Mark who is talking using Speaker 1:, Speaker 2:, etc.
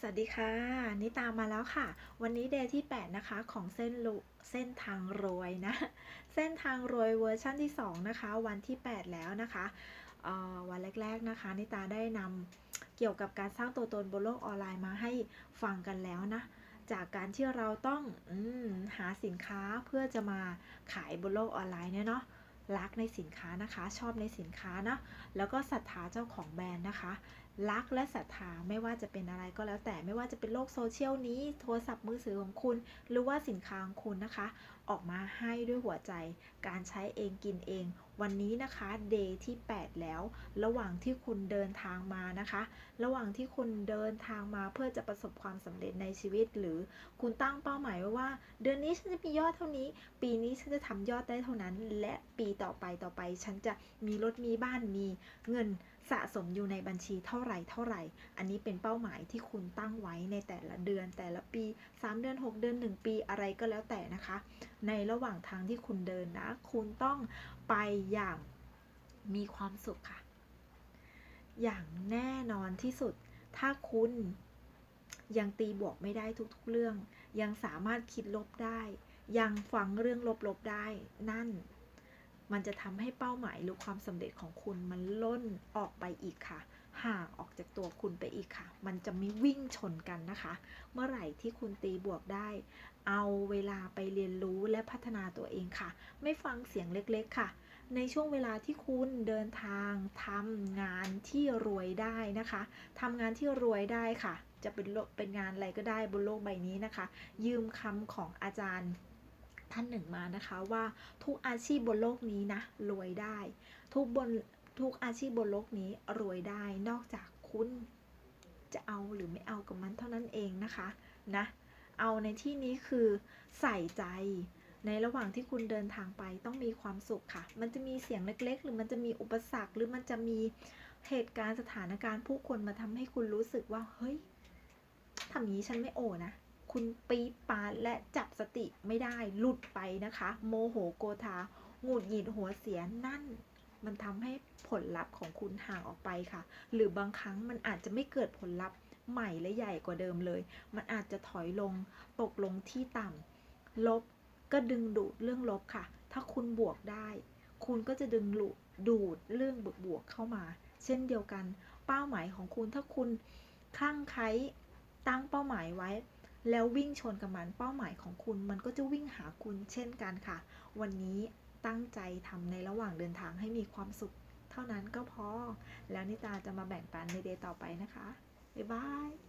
Speaker 1: สวัสดีค่ะนิตามมาแล้วค่ะ วันนี้เดย์ที่ 8 นะคะ ของเส้นลุเส้นทางรวยนะ เส้นทางรวยเวอร์ชั่นที่ 2 นะคะ วันที่ 8 แล้วนะคะวันแรก ๆ นะคะนิตาได้นำเกี่ยวกับการสร้างตัวตนบนโลกออนไลน์มาให้ฟังกันแล้วนะ จากการที่เราต้องอหาสินค้าเพื่อจะมาขายบนโลกออนไลน์เนี่ยเนาะรักในสินค้านะคะ ชอบในสินค้านะแล้วก็ศรัทธาเจ้าของแบรนด์นะคะ รักและศรัทธาไม่ว่าจะเป็นอะไรก็แล้วแต่ไม่ว่าจะเป็นโลกโซเชียลนี้โทรศัพท์มือถือของคุณ หรือว่าสินค้าของคุณนะคะ ออกมาให้ด้วยหัวใจ การใช้เองกินเอง วันนี้นะคะเดย์ที่ 8 แล้ว ระหว่างที่คุณเดินทางมานะคะ ระหว่างที่คุณเดินทางมาเพื่อจะประสบความสำเร็จในชีวิต หรือคุณตั้งเป้าหมายไว้ว่า เดือนนี้ฉันจะมียอดเท่านี้ ปีนี้ฉันจะทำยอดได้เท่านั้น และปีต่อไปต่อไป ฉันจะมีรถมีบ้านมีเงิน สะสมอยู่ในบัญชีเท่าไหร่เท่าไหร่ อันนี้เป็นเป้าหมายที่คุณตั้งไว้ในแต่ละเดือนแต่ละปี 3 เดือน 6 เดือน 1 ปีอะไรก็แล้วแต่นะคะ ในระหว่างทางที่คุณเดินนะ คุณต้องไปอย่างมีความสุขค่ะ อย่างแน่นอนที่สุด ถ้าคุณยังตีบวกไม่ได้ทุกๆเรื่อง ยังสามารถคิดลบได้ ยังฟังเรื่องลบๆได้ นั่น มันจะทำให้เป้าหมายหรือความสำเร็จของคุณมันล่นออกไปอีกค่ะ ห่างออกจากตัวคุณไปอีกค่ะ มันจะไม่วิ่งชนกันนะคะ เมื่อไหร่ที่คุณตีบวกได้ เอาเวลาไปเรียนรู้และพัฒนาตัวเองค่ะ ไม่ฟังเสียงเล็กๆค่ะ ในช่วงเวลาที่คุณเดินทางทำงานที่รวยได้นะคะทำงานที่รวยได้ค่ะ จะเป็นเป็นงานอะไรก็ได้บนโลกใบนี้นะคะ ยืมคำของอาจารย์ ท่านหนึ่งมานะคะว่าทุกอาชีพบนโลกนี้นะรวยได้ ทุกบนทุกอาชีพบนโลกนี้รวยได้ นอกจากคุณจะเอาหรือไม่เอากับมันเท่านั้นเองนะคะนะเอาในที่นี้คือใส่ใจ ในระหว่างที่คุณเดินทางไปต้องมีความสุขค่ะ มันจะมีเสียงเล็ก ๆ หรือมันจะมีอุปสรรค หรือมันจะมีเหตุการณ์สถานการณ์ผู้คนมาทำให้คุณรู้สึกว่าเฮ้ยทำอย่างนี้ฉันไม่โอนะ คุณปีปาและจับสติไม่ได้หลุดไปนะคะ โมโหโกธาหงุดหงิดหัวเสียนั่น มันทำให้ผลลัพธ์ของคุณห่างออกไปค่ะ หรือบางครั้งมันอาจจะไม่เกิดผลลัพธ์ใหม่และใหญ่กว่าเดิมเลย มันอาจจะถอยลงตกลงที่ต่ำลบก็ดึงดูดเรื่องลบค่ะ ถ้าคุณบวกได้ คุณก็จะดึงดูดเรื่องบวกบวกๆเข้ามา เช่นเดียวกัน เป้าหมายของคุณถ้าคุณคลั่งไคล้ตั้งเป้าหมายไว้ แล้ววิ่งชนกับมันเป้าหมายของคุณ มันก็จะวิ่งหาคุณเช่นกันค่ะ วันนี้ตั้งใจทำในระหว่างเดินทางให้มีความสุข เท่านั้นก็พอ แล้วนิตาจะมาแบ่งปันในเดย์ต่อไปนะคะ บ๊ายบาย